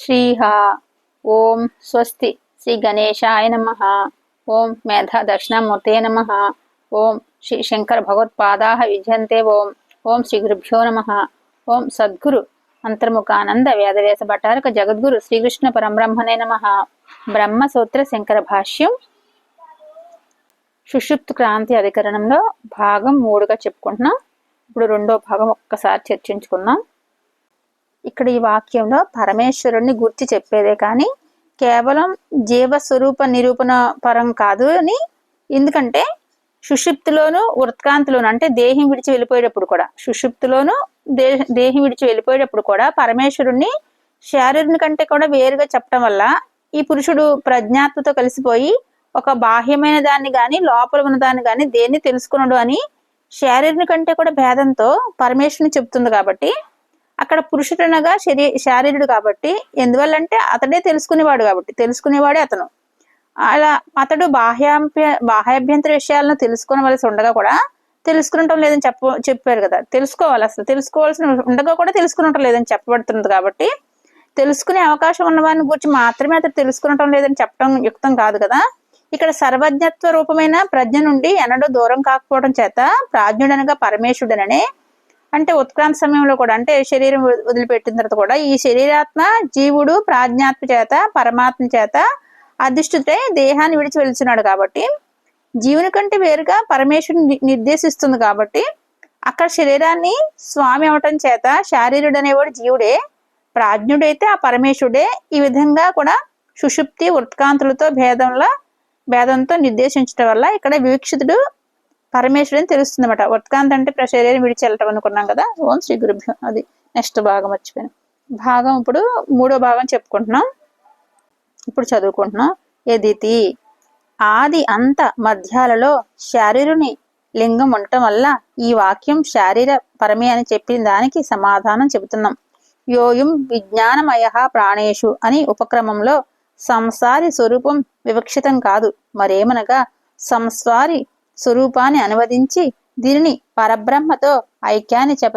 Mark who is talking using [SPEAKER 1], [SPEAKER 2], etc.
[SPEAKER 1] శ్రీహ. ఓం స్వస్తి. శ్రీ గణేశాయ నమ. ఓం మేధా దక్షిణామూర్తే నమ. ఓం శ్రీ శంకర భగవత్పాదా విజయంతే ఓం. ఓం శ్రీ గురుభ్యో నమ. ఓం సద్గురు అంతర్ముఖానంద వేదవేశ భటారక జగద్గురు శ్రీకృష్ణ పరబ్రహ్మణే నమ. బ్రహ్మసూత్ర శంకర భాష్యం సుషుప్తు క్రాంతి అధికరణంలో భాగం మూడుగా చెప్పుకుంటున్నాం. ఇప్పుడు రెండో భాగం ఒక్కసారి చర్చించుకున్నాం ఇక్కడ ఈ వాక్యంలో పరమేశ్వరుణ్ణి గుర్తి చెప్పేదే కానీ కేవలం జీవస్వరూప నిరూపణ పరం కాదు అని. ఎందుకంటే సుషుప్తిలోను వృత్కాంతిలోను అంటే దేహం విడిచి వెళ్ళిపోయేటప్పుడు కూడా సుషుప్తిలోను దే దేహం విడిచి వెళ్ళిపోయేటప్పుడు కూడా పరమేశ్వరుణ్ణి శారీరుని కంటే కూడా వేరుగా చెప్పడం వల్ల ఈ పురుషుడు ప్రజ్ఞాత్మతో కలిసిపోయి ఒక బాహ్యమైన దాన్ని కానీ లోపల ఉన్న దాన్ని కానీ దేన్ని తెలుసుకున్నాడు అని శారీరుని కంటే కూడా భేదంతో పరమేశ్వరుని చెప్తుంది కాబట్టి అక్కడ పురుషుడనగా శరీ శారీరుడు కాబట్టి ఎందువల్లంటే అతడే తెలుసుకునేవాడు కాబట్టి తెలుసుకునేవాడే అతను. అలా అతడు బాహ్యాభ్య బాహ్యాభ్యంతర విషయాలను తెలుసుకోవలసి ఉండగా కూడా తెలుసుకునటం లేదని చెప్ప చెప్పారు కదా. తెలుసుకోవాలి అసలు తెలుసుకోవాల్సిన ఉండగా కూడా తెలుసుకునటం లేదని చెప్పబడుతుంది కాబట్టి తెలుసుకునే అవకాశం ఉన్న వారిని గురించి మాత్రమే అతడు తెలుసుకునటం లేదని చెప్పడం యుక్తం కాదు కదా. ఇక్కడ సర్వజ్ఞత్వ రూపమైన ప్రజ్ఞ నుండి ఎన్నడూ దూరం కాకపోవడం చేత ప్రాజ్ఞుడనగా పరమేశ్వరుడననే అంటే ఉత్క్రాంతి సమయంలో కూడా అంటే శరీరం వదిలిపెట్టిన తర్వాత కూడా ఈ శరీరాత్మ జీవుడు ప్రాజ్ఞాత్మ చేత పరమాత్మ చేత అధిష్ఠుతై దేహాన్ని విడిచి వెళ్తున్నాడు కాబట్టి జీవుని కంటే వేరుగా పరమేశ్వరుని నిర్దేశిస్తుంది కాబట్టి అక్కడ శరీరాన్ని స్వామి అవటం చేత శారీరుడు అనేవాడు జీవుడే ప్రాజ్ఞుడైతే ఆ పరమేశ్వరుడే ఈ విధంగా కూడా సుషుప్తి ఉత్కాంతులతో భేదంలో భేదంతో నిర్దేశించడం వల్ల ఇక్కడ వివక్షితుడు పరమేశ్వరుని తెలుస్తుంది అనమాట ఉత్కాంత అంటే శరీరం విడిచి వెళ్ళటం అనుకున్నాం కదా ఓం శ్రీ గురుభ్యం అది నెక్స్ట్ భాగం మర్చిపోయాను. భాగం ఇప్పుడు మూడో భాగం చెప్పుకుంటున్నాం. ఇప్పుడు చదువుకుంటున్నాం. ఎదితి ఆది అంత మధ్యాలలో శారీరుని లింగం ఉండటం వల్ల ఈ వాక్యం శారీర పరమే అని చెప్పిన దానికి సమాధానం చెబుతున్నాం. యోయం విజ్ఞానమయ ప్రాణేషు అని ఉపక్రమంలో సంసారి స్వరూపం వివక్షితం కాదు. మరేమనగా సంస్వారి స్వరూపాన్ని అనువదించి దీనిని పరబ్రహ్మతో ఐక్యాన్ని చెప్ప